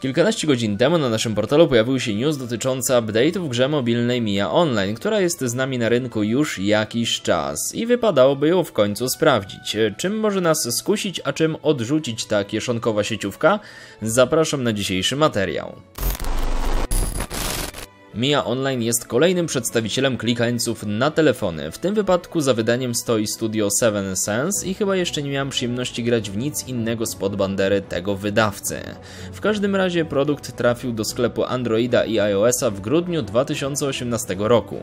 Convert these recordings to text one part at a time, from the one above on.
Kilkanaście godzin temu na naszym portalu pojawił się news dotyczący update'u w grze mobilnej Mia Online, która jest z nami na rynku już jakiś czas i wypadałoby ją w końcu sprawdzić. Czym może nas skusić, a czym odrzucić ta kieszonkowa sieciówka? Zapraszam na dzisiejszy materiał. Mia Online jest kolejnym przedstawicielem klikańców na telefony. W tym wypadku za wydaniem stoi studio Seven Sense i chyba jeszcze nie miałem przyjemności grać w nic innego spod bandery tego wydawcy. W każdym razie produkt trafił do sklepu Androida i iOSa w grudniu 2018 roku.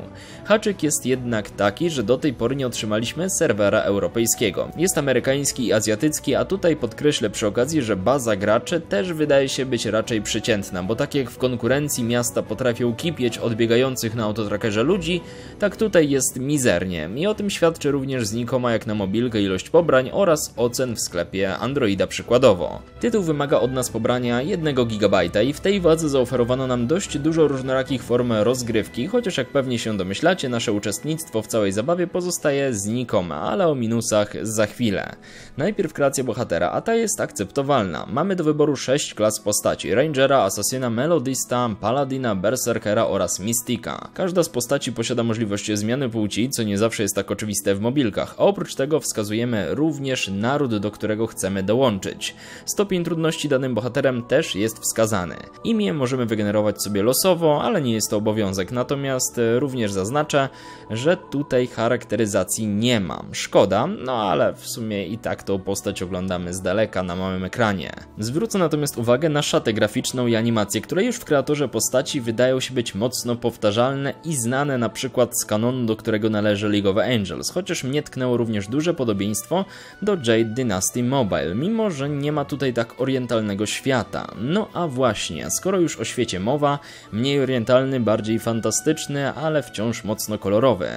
Haczyk jest jednak taki, że do tej pory nie otrzymaliśmy serwera europejskiego. Jest amerykański i azjatycki, a tutaj podkreślę przy okazji, że baza graczy też wydaje się być raczej przeciętna, bo tak jak w konkurencji miasta potrafią odbiegających na autotrackerze ludzi, tak tutaj jest mizernie i o tym świadczy również znikoma jak na mobilkę ilość pobrań oraz ocen w sklepie Androida przykładowo. Tytuł wymaga od nas pobrania 1 GB i w tej wadze zaoferowano nam dość dużo różnorakich form rozgrywki, chociaż jak pewnie się domyślacie, nasze uczestnictwo w całej zabawie pozostaje znikome, ale o minusach za chwilę. Najpierw kreacja bohatera, a ta jest akceptowalna. Mamy do wyboru 6 klas postaci: Rangera, Asasyna, Melodista, Paladina, Berserkera oraz Mystika. Każda z postaci posiada możliwość zmiany płci, co nie zawsze jest tak oczywiste w mobilkach, a oprócz tego wskazujemy również naród, do którego chcemy dołączyć. Stopień trudności danym bohaterem też jest wskazany. Imię możemy wygenerować sobie losowo, ale nie jest to obowiązek, natomiast również zaznaczę, że tutaj charakteryzacji nie mam. Szkoda, no ale w sumie i tak tą postać oglądamy z daleka na małym ekranie. Zwrócę natomiast uwagę na szatę graficzną i animację, które już w kreatorze postaci wydają się być mocno powtarzalne i znane na przykład z kanonu, do którego należy League of Angels, chociaż mnie tknęło również duże podobieństwo do Jade Dynasty Mobile, mimo że nie ma tutaj tak orientalnego świata. No a właśnie, skoro już o świecie mowa, mniej orientalny, bardziej fantastyczny, ale wciąż mocno kolorowy.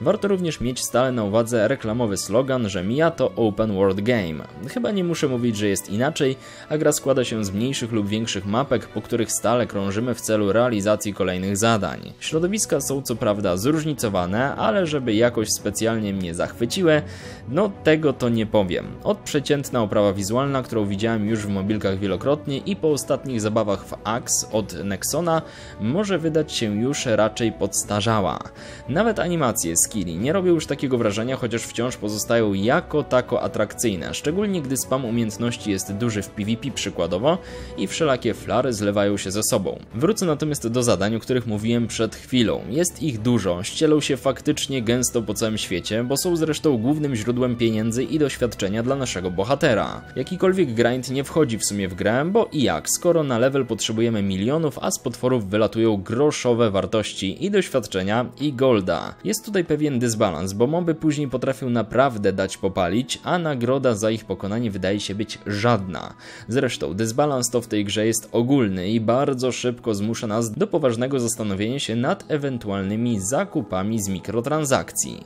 Warto również mieć stale na uwadze reklamowy slogan, że Mia to open world game. Chyba nie muszę mówić, że jest inaczej, a gra składa się z mniejszych lub większych mapek, po których stale krążymy w celu realizacji kolejnych zadań. Środowiska są co prawda zróżnicowane, ale żeby jakoś specjalnie mnie zachwyciły, no tego to nie powiem. Od przeciętna oprawa wizualna, którą widziałem już w mobilkach wielokrotnie i po ostatnich zabawach w Axe od Nexona, może wydać się już raczej podstarzała. Nawet animacje skilli nie robią już takiego wrażenia, chociaż wciąż pozostają jako tako atrakcyjne, szczególnie gdy spam umiejętności jest duży w PvP przykładowo i wszelakie flary zlewają się ze sobą. Wrócę natomiast do zadań, o których mówiłem przed chwilą. Jest ich dużo, ścielą się faktycznie gęsto po całym świecie, bo są zresztą głównym źródłem pieniędzy i doświadczenia dla naszego bohatera. Jakikolwiek grind nie wchodzi w sumie w grę, bo i jak, skoro na level potrzebujemy milionów, a z potworów wylatują groszowe wartości i doświadczenia i golda. Jest tutaj pewien dysbalans, bo moby później potrafią naprawdę dać popalić, a nagroda za ich pokonanie wydaje się być żadna. Zresztą dysbalans to w tej grze jest ogólny i bardzo szybko zmusza nas do poważnego zastanowienia się nad ewentualnymi zakupami z mikrotransakcji.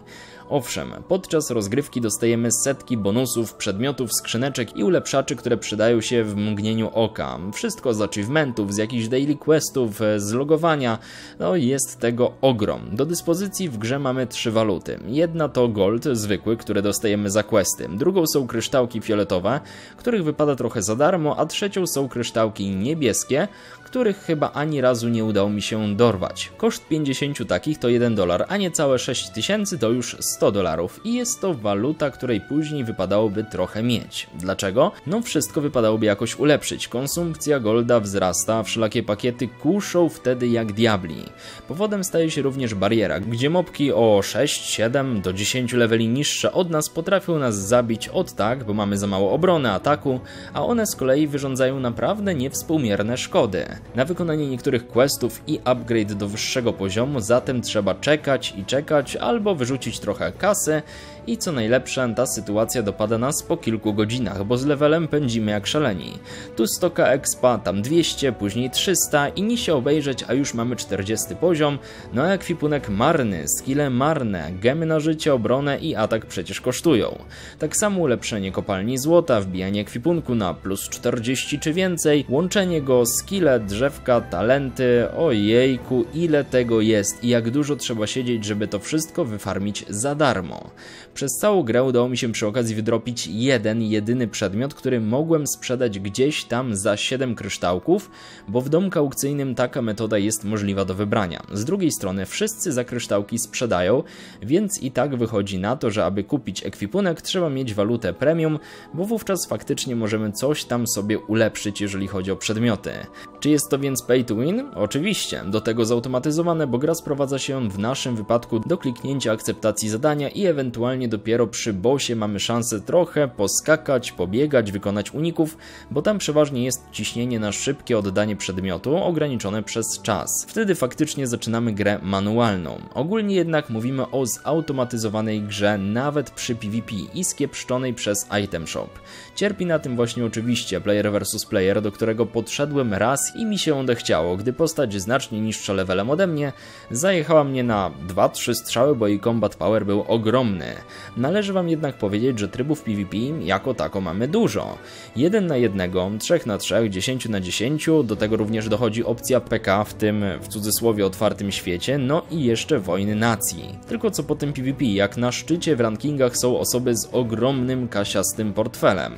Owszem, podczas rozgrywki dostajemy setki bonusów, przedmiotów, skrzyneczek i ulepszaczy, które przydają się w mgnieniu oka. Wszystko z achievementów, z jakichś daily questów, z logowania, no jest tego ogrom. Do dyspozycji w grze mamy trzy waluty. Jedna to gold, zwykły, który dostajemy za questy. Drugą są kryształki fioletowe, których wypada trochę za darmo, a trzecią są kryształki niebieskie, których chyba ani razu nie udało mi się dorwać. Koszt 50 takich to 1 dolar, a niecałe 6 tysięcy to już 100 dolarów i jest to waluta, której później wypadałoby trochę mieć. Dlaczego? No wszystko wypadałoby jakoś ulepszyć. Konsumpcja golda wzrasta, wszelakie pakiety kuszą wtedy jak diabli. Powodem staje się również bariera, gdzie mopki o 6, 7 do 10 leveli niższe od nas potrafią nas zabić od tak, bo mamy za mało obrony, ataku, a one z kolei wyrządzają naprawdę niewspółmierne szkody. Na wykonanie niektórych questów i upgrade do wyższego poziomu zatem trzeba czekać i czekać albo wyrzucić trochę Kaká San i co najlepsze, ta sytuacja dopada nas po kilku godzinach, bo z levelem pędzimy jak szaleni. Tu stoka expa, tam 200, później 300 i nie się obejrzeć, a już mamy 40 poziom, no a ekwipunek marny, skille marne, gemy na życie, obronę i atak przecież kosztują. Tak samo ulepszenie kopalni złota, wbijanie ekwipunku na plus 40 czy więcej, łączenie go, skille, drzewka, talenty, ojejku, ile tego jest i jak dużo trzeba siedzieć, żeby to wszystko wyfarmić za darmo. Przez całą grę udało mi się przy okazji wydropić jeden, jedyny przedmiot, który mogłem sprzedać gdzieś tam za 7 kryształków, bo w domku aukcyjnym taka metoda jest możliwa do wybrania. Z drugiej strony wszyscy za kryształki sprzedają, więc i tak wychodzi na to, że aby kupić ekwipunek trzeba mieć walutę premium, bo wówczas faktycznie możemy coś tam sobie ulepszyć, jeżeli chodzi o przedmioty. Czy jest to więc pay to win? Oczywiście, do tego zautomatyzowane, bo gra sprowadza się w naszym wypadku do kliknięcia akceptacji zadania i ewentualnie dopiero przy bossie mamy szansę trochę poskakać, pobiegać, wykonać uników, bo tam przeważnie jest ciśnienie na szybkie oddanie przedmiotu ograniczone przez czas. Wtedy faktycznie zaczynamy grę manualną. Ogólnie jednak mówimy o zautomatyzowanej grze nawet przy PvP i skiepszczonej przez Item Shop. Cierpi na tym właśnie oczywiście player vs player, do którego podszedłem raz i mi się odechciało, gdy postać znacznie niższa levelem ode mnie zajechała mnie na 2-3 strzały, bo jej combat power był ogromny. Należy wam jednak powiedzieć, że trybów PvP jako tako mamy dużo. 1 na 1, 3 na 3, 10 na 10, do tego również dochodzi opcja PK w tym w cudzysłowie otwartym świecie, no i jeszcze wojny nacji. Tylko co po tym PvP, jak na szczycie w rankingach są osoby z ogromnym kasiastym portfelem.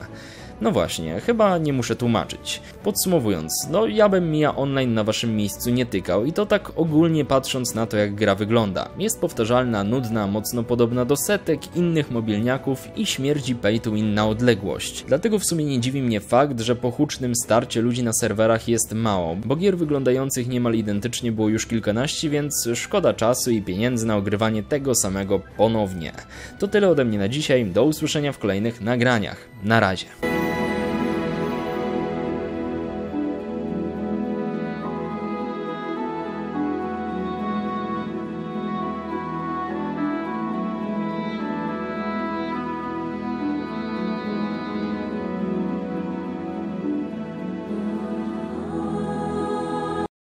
No właśnie, chyba nie muszę tłumaczyć. Podsumowując, no ja bym Mia Online na waszym miejscu nie tykał i to tak ogólnie patrząc na to jak gra wygląda. Jest powtarzalna, nudna, mocno podobna do setek innych mobilniaków i śmierdzi pay to win na odległość. Dlatego w sumie nie dziwi mnie fakt, że po hucznym starcie ludzi na serwerach jest mało, bo gier wyglądających niemal identycznie było już kilkanaście, więc szkoda czasu i pieniędzy na ogrywanie tego samego ponownie. To tyle ode mnie na dzisiaj, do usłyszenia w kolejnych nagraniach. Na razie.